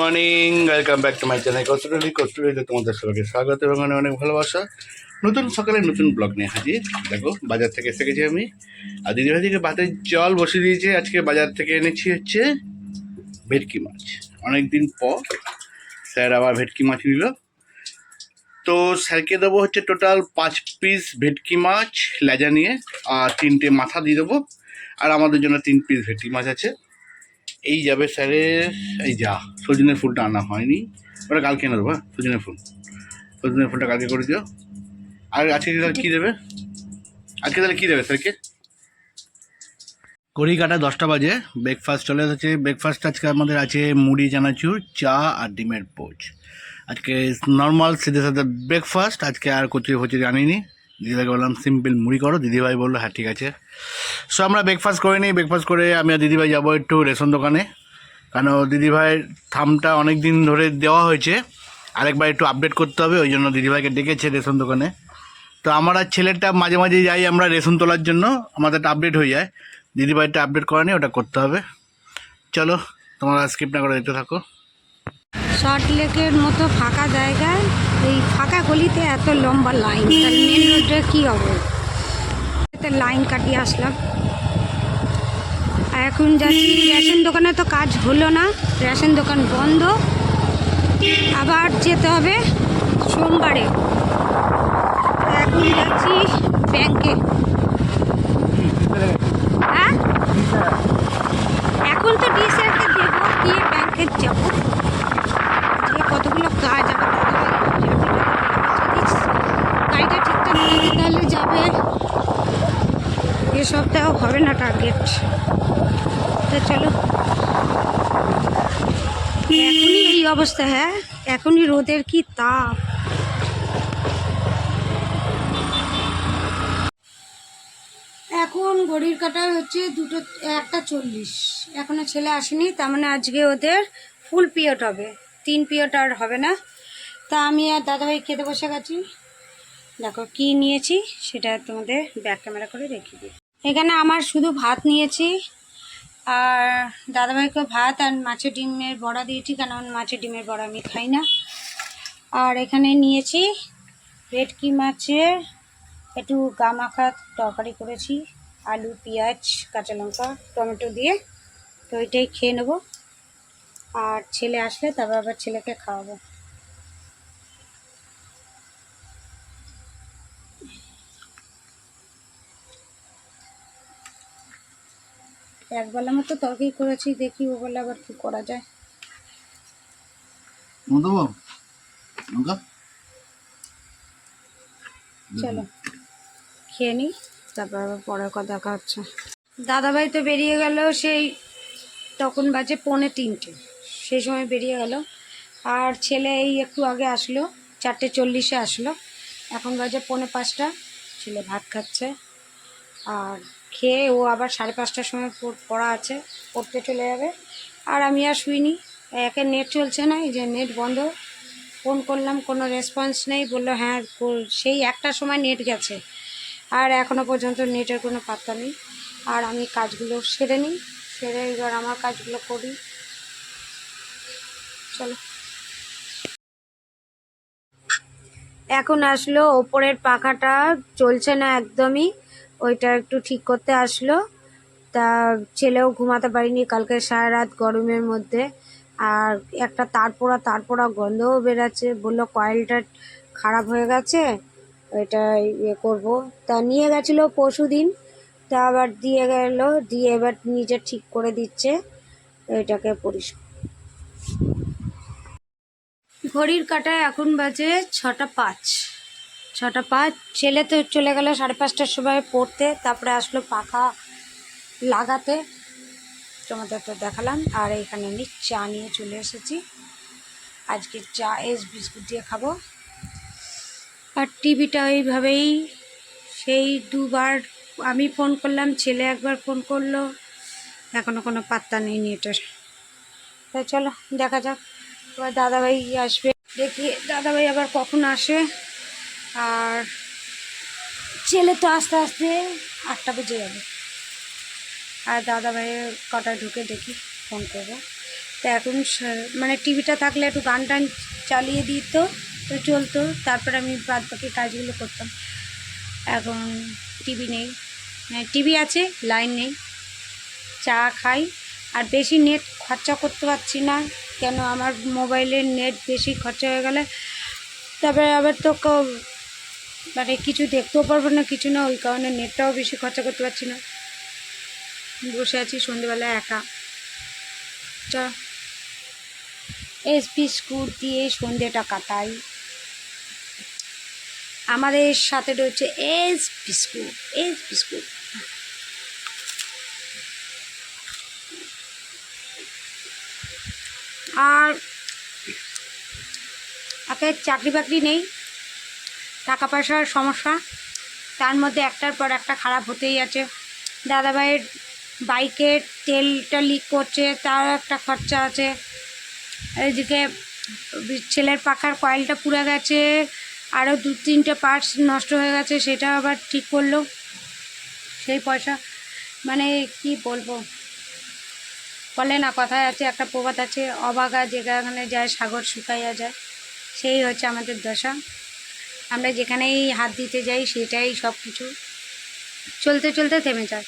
Morning welcome back to my channel Kasturi কস্তুরিতে তোমাদের সবাইকে স্বাগত এবং অনেক অনেক ভালোবাসা। নতুন সকালে নতুন ব্লগ নিয়ে হাজির। দেখো, বাজার থেকে এসে গেছি আমি। আর দিদিভাই দিকে ভাতের জল বসিয়ে দিয়েছে। আজকে বাজার থেকে এনেছি হচ্ছে ভেটকি মাছ। অনেক দিন পর স্যার আবার ভেটকি মাছ নিল। তো স্যারকে দেবো হচ্ছে টোটাল পাঁচ পিস ভেটকি মাছ লেজা নিয়ে, আর তিনটে মাথা দিয়ে দেবো। আর আমাদের জন্য তিন পিস ভেটকি মাছ আছে। এই যাবে স্যারের এই যা সজনের ফুলটা আনা হয়নি। ওটা কালকে এনে দেবো হ্যাঁ, সজনের ফুল। সজনের ফুলটা কালকে করে দিও। আর আজকে তাহলে কী দেবে? আজকে তাহলে কী দেবে স্যারকে? কড়ি কাটা দশটা বাজে ব্রেকফাস্ট চলে এসেছে। ব্রেকফাস্ট আজকে আমাদের আছে মুড়ি চানাচুর চা আর ডিমের পোচ। আজকে নর্মাল সিধে সাথে ব্রেকফাস্ট আজকে আর কচুরি ফচুরি আনিনি। দিদিভাইকে বললাম, সিম্পল মুড়ি করো। দিদিভাই বলল হ্যাঁ ঠিক আছে। সো আমরা ব্রেকফাস্ট করে নিই। ব্রেকফাস্ট করে আমি আর দিদিভাই যাব একটু রেশন দোকানে। কারণ দিদিভাইয়ের থামটা অনেক দিন ধরে দেওয়া হয়েছে। আরেকবার একটু আপডেট করতে হবে, ওই জন্য দিদিভাইকে ডেকেছে রেশন দোকানে। তো আমার আর ছেলেটা মাঝে মাঝে যাই আমরা রেশন তোলার জন্য। আমাদের একটা আপডেট হয়ে যায়। দিদিভাইটা আপডেট করা নেই ওটা করতে হবে। চলো, তোমরা স্কিপ না করে দেখতে থাকো। শর্ট লেকের মতো ফাঁকা জায়গায় এই ফাঁকা গলিতে এত লম্বা লাইন মেন রোডে কী হবে? এতে লাইন কাটিয়ে আসলাম। এখন যাচ্ছি রেশন দোকানে তো কাজ হলো না রেশন দোকান বন্ধ। আবার যেতে হবে সোমবারে। এখন যাচ্ছি ব্যাংকে হ্যাঁ এখন তো ডিসেলকে দেবো দিয়ে ব্যাংকে যাব আজকে কতগুলো কাজ আমার দাদাভাই যদি গাড়িটা ঠিকঠাক থাকে তাহলে যাবে। এ সপ্তাহ হবে না টার্গেট তো চলো। এখনই এই অবস্থা হ্যাঁ? এখনই রোদের কি তাপ। এখন ঘড়ির কাটায় হচ্ছে দুটো, একটা চল্লিশ। এখনও ছেলে আসেনি, তার মানে আজকে ওদের ফুল পিরিয়ড হবে। তিন পিরিয়ড আর হবে না। তা আমি আর দাদাভাই খেতে বসে গেছি। দেখো, কি নিয়েছি সেটা তোমাদের ব্যাক ক্যামেরা করে রেখে দিই। এখানে আমার শুধু ভাত নিয়েছি, আর দাদাভাইকে ভাত আর মাছের ডিমের বড়া দিয়েছি কারণ মাছের ডিমের বড়া আমি খাই না। আর এখানে নিয়েছি ভেটকি মাছের, একটু গা মাখা তরকারি করেছি, আলু, পেঁয়াজ, কাঁচা লঙ্কা, টমেটো দিয়ে। তো ওইটাই খেয়ে নেব। আর ছেলে আসলে তারপর আবার ছেলেকে খাওয়াবো। একবেলা মতো তরকারি করেছি দেখি ও বলে আবার কি করা যায়। চলো খেয়ে নিই তারপর আবার পরে কথা দেখা হচ্ছে। দাদাভাই তো বেরিয়ে গেল সেই তখন বাজে পৌনে তিনটে। সেই সময় বেরিয়ে গেল। আর ছেলে এই একটু আগে আসলো চারটে চল্লিশে আসলো। এখন বাজে পৌনে পাঁচটা ছেলে ভাত খাচ্ছে। আর খেয়ে ও আবার সাড়ে পাঁচটার সময় পড়া আছে, পড়তে চলে যাবে। আর আমি আর শুইনি। একে নেট চলছে না, এই যে নেট বন্ধ। ফোন করলাম, কোনো রেসপন্স নেই। বলল হ্যাঁ সেই একটার সময় নেট গেছে। আর এখনও পর্যন্ত নেটের কোনো পাত্তা নেই। আর আমি কাজগুলো সেরে নিই। সেরে এবার আমার কাজগুলো করি। চলো। এখন আসলো ওপরের পাখাটা। চলছে না একদমই। ওইটা একটু ঠিক করতে আসলো। তা ছেলেও ঘুমাতে পারিনি, কালকে সারা রাত গরমের মধ্যে। আর একটা তারপোড়া তারপোড়া গন্ধও বেরাচ্ছে। বলল কয়েলটা খারাপ হয়ে গেছে এটা ইয়ে করব। তা নিয়ে গেছিল পরশু দিন তা আবার দিয়ে গেল, দিয়ে এবার নিজে ঠিক করে দিচ্ছে এটাকে পরিষ্কার। ঘড়ির কাটায় এখন বাজে ছটা পাঁচ। ছটা পাঁচ। ছেলে তো চলে গেল সাড়ে পাঁচটার সময় পড়তে, তারপরে আসলো পাখা লাগাতে। তোমাদের তো দেখালাম। আর এখানে আমি চা নিয়ে চলে এসেছি। আজকে চা এস বিস্কুট দিয়ে খাব। আর টিভিটা ওইভাবেই সেই দুবার আমি ফোন করলাম, ছেলে একবার ফোন করল। এখনও কোনো পাত্তা নেই নেটের। তাই চলো, দেখা যাক। এবার দাদাভাই আসবে। দেখি দাদাভাই আবার কখন আসে। আর ছেলে তো আস্তে আস্তে আটটা বেজে যাবে। আর দাদা ভাইয়ের কটায় ঢুকে দেখি, ফোন করব। তা এখন মানে টিভিটা থাকলে একটু গান টান চালিয়ে দিত, তো চলতো। তারপর আমি বাদ বাকি কাজগুলো করতাম। এখন টিভি নেই। টিভি আছে, লাইন নেই। চা খাই। আর বেশি নেট খরচা করতে পারছি না। কেন? আমার মোবাইলের নেট বেশি খরচা হয়ে গেলে। তারপরে আবার তো ক- মানে কিছু দেখতেও পারব না, কিছু না, ওই কারণে নেটটাও বেশি খরচা করতে পারছি না। বসে আছি সন্ধেবেলা একা। চ। এস বিস্কুট দিয়ে সন্ধেটা কাটাই। আমাদের সাথে রয়েছে এস বিস্কুট এস বিস্কুট আর, একে চাকরি বাকরি নেই? টাকা পয়সার সমস্যা। তার মধ্যে একটার পর একটা খারাপ হতেই আছে। দাদাভাইয়ের বাইকের তেলটা লিক করছে, তার একটা খরচা আছে। এদিকে ছেলের পাখার কয়েলটা পুড়ে গেছে, আরও দু তিনটে পার্টস নষ্ট হয়ে গেছে, সেটা আবার ঠিক করল। সেই পয়সা মানে কি বলব? বলে না, কথায় আছে, একটা প্রবাদ আছে, অবাগা যেখানে যায়, সাগর শুকাইয়া যায়। সেই হচ্ছে আমাদের দশা। আমরা যেখানেই হাত দিতে যাই, সেটাই সব কিছু চলতে চলতে থেমে যায়।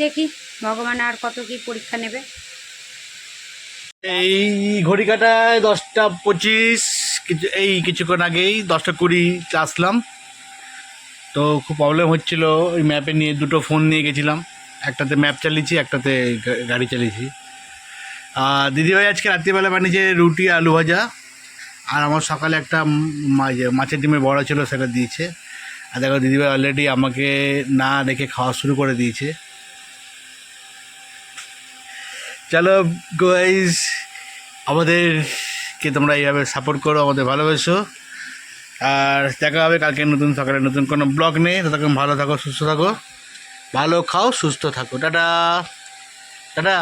দেখি, ভগবান আর কত কি পরীক্ষা নেবে। এই ঘড়ি কাটায় দশটা পঁচিশ, কিছু, এই কিছুক্ষণ আগেই দশটা কুড়ি আসলাম। তো খুব প্রবলেম হচ্ছিল, ওই ম্যাপে নিয়ে দুটো ফোন নিয়ে গেছিলাম। একটাতে ম্যাপ চালিয়েছি, একটাতে গাড়ি চালিয়েছি। আর দিদিভাই আজকে রাত্রিবেলা বানিয়েছে রুটি আলু ভাজা। আর আমার সকালে একটা উম মাছের ডিমের বড়া ছিল, সেটা দিয়েছে। আর দেখো, দিদিভাই অলরেডি আমাকে না দেখে খাওয়া শুরু করে দিয়েছে। চলো গাইজ আমাদেরকে তোমরা এইভাবে সাপোর্ট করো, আমাদের ভালোবাসো। আর দেখা হবে কালকে নতুন, সকালে নতুন কোনো ব্লগ নেই ততক্ষণ ভালো থাকো, সুস্থ থাকো। ভালো খাও, সুস্থ থাকো। টাটা। টাটা।